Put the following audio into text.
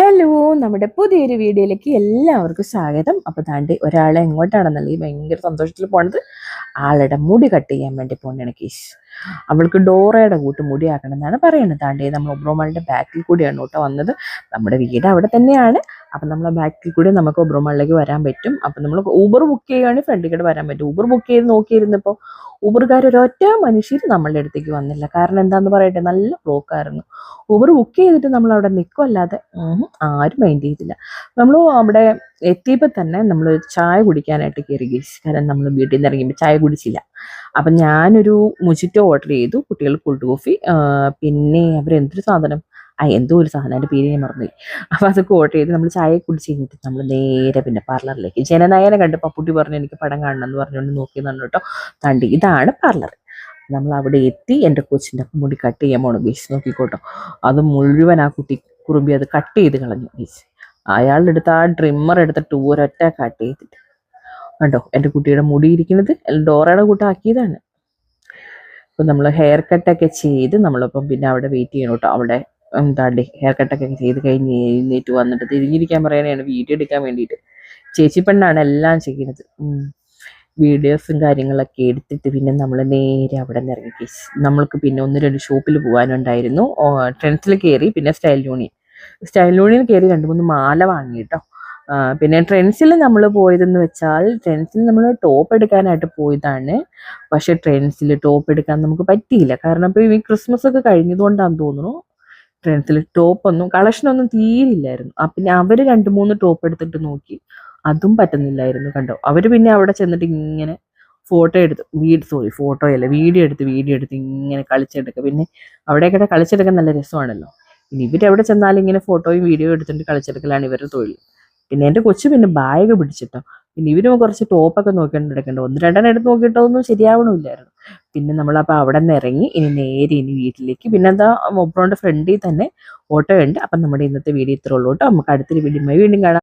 Hello നമ്മുടെ പുതിയൊരു വീഡിയോയിലേക്ക് എല്ലാവർക്കും സ്വാഗതം. അപ്പോൾ താണ്ടി ഒരാളെ എങ്ങോട്ടാണെന്നല്ലേ ഭയങ്കര സന്തോഷത്തിൽ പോണത്. ആളുടെ മുടി കട്ട് ചെയ്യാൻ വേണ്ടി പോകണയാണ് കേസ്. അവൾക്ക് ഡോറയുടെ കൂട്ട് മുടി ആക്കണം എന്നാണ് പറയുന്നത്. താണ്ടി നമ്മൾ ഒബ്രോമാളിന്റെ ബാക്കിൽ കൂടിയാണ് കേട്ടോ വന്നത്. നമ്മുടെ വീട് അവിടെ തന്നെയാണ്. അപ്പം നമ്മളെ ബാക്കിൽ കൂടി നമുക്ക് ഒബ്രോമാളിലേക്ക് വരാൻ പറ്റും. അപ്പം നമ്മൾ ഊബർ ബുക്ക് ചെയ്യുകയാണെങ്കിൽ ഫ്രണ്ടിൽ കൂടെ വരാൻ പറ്റും. ഊബർ ബുക്ക് ചെയ്ത് നോക്കിയിരുന്നപ്പോൾ ഊബർകാർ ഒരൊറ്റ മനുഷ്യർ നമ്മളുടെ അടുത്തേക്ക് വന്നില്ല. കാരണം എന്താന്ന് പറയട്ടെ നല്ല ബ്ലോക്കായിരുന്നു. ഊബർ ബുക്ക് ചെയ്തിട്ട് നമ്മൾ അവിടെ നിൽക്കുമല്ലാതെ ആരും മൈൻഡ് ചെയ്തില്ല. നമ്മൾ അവിടെ എത്തിയപ്പോൾ തന്നെ നമ്മൾ ചായ കുടിക്കാനായിട്ട് കയറി. ഗീസ് കാരണം നമ്മൾ വീട്ടിൽ നിന്ന് ഇറങ്ങിയപ്പോൾ ചായ കുടിച്ചില്ല. അപ്പം ഞാനൊരു മുജിറ്റോ ഓർഡർ ചെയ്തു കുട്ടികൾ കോൾഡ് കോഫി പിന്നെ അവർ എന്തൊരു സാധനം? ആ എന്തോ ഒരു സാധനം അതിന്റെ പേര് ഞാൻ മറന്നുപോയി. അപ്പോൾ അതൊക്കെ ഓർഡർ ചെയ്ത് നമ്മൾ ചായ കുടിച്ച് കഴിഞ്ഞിട്ട് നമ്മൾ നേരെ പിന്നെ പാർലറിലേക്ക് ജനനയനെ കണ്ട് പപ്പുട്ടി പറഞ്ഞു എനിക്ക് പടം കാണണം എന്ന് പറഞ്ഞുകൊണ്ട് നോക്കിയെന്നു കേട്ടോ. തണ്ടി ഇതാണ് പാർലർ നമ്മൾ അവിടെ എത്തി എന്റെ കൊച്ചിന്റെ മുടി കട്ട് ചെയ്യാൻ പോകണം ഗീസ് നോക്കിക്കോട്ടോ. അത് മുഴുവൻ ആ കുട്ടി കുറുമ്പി അത് കട്ട് ചെയ്ത് കളഞ്ഞു ഗീസ് അയാളുടെ അടുത്ത് ആ ട്രിമ്മർ എടുത്തിട്ട് ഒരൊറ്റ കട്ട് ചെയ്തിട്ട് കണ്ടോ? എന്റെ കുട്ടിയുടെ മുടി ഇരിക്കുന്നത് ഡോറയുടെ കൂട്ടാക്കിയതാണ്. അപ്പം നമ്മൾ ഹെയർ കട്ടൊക്കെ ചെയ്ത് നമ്മളിപ്പം പിന്നെ അവിടെ വെയിറ്റ് ചെയ്യണം കേട്ടോ. അവിടെ എന്താണ്ടി ഹെയർ കട്ടൊക്കെ ചെയ്ത് കഴിഞ്ഞ് എഴുന്നേറ്റ് വന്നിട്ട് തിരിഞ്ഞിരിക്കാൻ പറയാനാണ് വീഡിയോ എടുക്കാൻ വേണ്ടിയിട്ട്. ചേച്ചി പെണ്ണാണ് എല്ലാം ചെയ്യുന്നത്. വീഡിയോസും കാര്യങ്ങളൊക്കെ എടുത്തിട്ട് പിന്നെ നമ്മൾ നേരെ അവിടെ നിന്ന് ഇറങ്ങി. നമ്മൾക്ക് പിന്നെ ഒന്ന് രണ്ട് ഷോപ്പിൽ പോകാനുണ്ടായിരുന്നു. ട്രെൻസിൽ കയറി പിന്നെ സ്റ്റൈൽ യൂണിയൻ സ്റ്റൈൽ യൂണിയൻ കയറി രണ്ട് മൂന്ന് മാല വാങ്ങി കേട്ടോ. പിന്നെ ട്രെൻഡ്സിൽ നമ്മൾ പോയതെന്ന് വെച്ചാൽ ട്രെൻഡ്സിൽ നമ്മൾ ടോപ്പ് എടുക്കാനായിട്ട് പോയതാണ്. പക്ഷെ ട്രെൻഡ്സിൽ ടോപ്പ് എടുക്കാൻ നമുക്ക് പറ്റിയില്ല. കാരണം ഇപ്പോൾ ഈ ക്രിസ്മസ് ഒക്കെ കഴിഞ്ഞതുകൊണ്ടാണെന്ന് തോന്നുന്നു. ട്രെൻഡ്സിൽ ടോപ്പൊന്നും കളക്ഷനൊന്നും തീരില്ലായിരുന്നു. ആ പിന്നെ അവർ രണ്ട് മൂന്ന് ടോപ്പ് എടുത്തിട്ട് നോക്കി. അതും പറ്റുന്നില്ലായിരുന്നു കണ്ടോ. അവർ പിന്നെ അവിടെ ചെന്നിട്ട് ഇങ്ങനെ ഫോട്ടോ എടുത്ത് വീട് സോറി ഫോട്ടോ അല്ല വീഡിയോ എടുത്ത് വീഡിയോ എടുത്ത് ഇങ്ങനെ കളിച്ചെടുക്കുക. പിന്നെ അവിടെയൊക്കെ കളിച്ചെടുക്കാൻ നല്ല രസമാണല്ലോ. ഇനി ഇവരെവിടെ ചെന്നാലും ഇങ്ങനെ ഫോട്ടോയും വീഡിയോ എടുത്തിട്ട് കളിച്ചെടുക്കലാണ് ഇവരുടെ തൊഴിൽ പിന്നെ എന്റെ കൊച്ചു പിന്നെ ബാഗ് പിടിച്ചിട്ടോ. പിന്നെ ഇവരും കുറച്ച് ടോപ്പൊക്കെ നോക്കിയിട്ട് എടുക്കണ്ട ഒന്ന് രണ്ടെണ്ണം എടുത്ത് നോക്കിയിട്ടോ ഒന്നും ശരിയാവണമില്ലായിരുന്നു. പിന്നെ നമ്മളപ്പോൾ അവിടെ നിന്ന് ഇറങ്ങി ഇനി നേരെ ഇനി വീട്ടിലേക്ക്. പിന്നെ എന്താ മൊബ്രോന്റെ ഫ്രണ്ടിൽ തന്നെ ഓട്ടോ ഉണ്ട്. അപ്പം നമ്മുടെ ഇന്നത്തെ വീഡിയോ ഇത്രേ ഉള്ളൂ കേട്ടോ. നമുക്ക് അടുത്തൊരു വീഡിയോ വീണ്ടും കാണാം.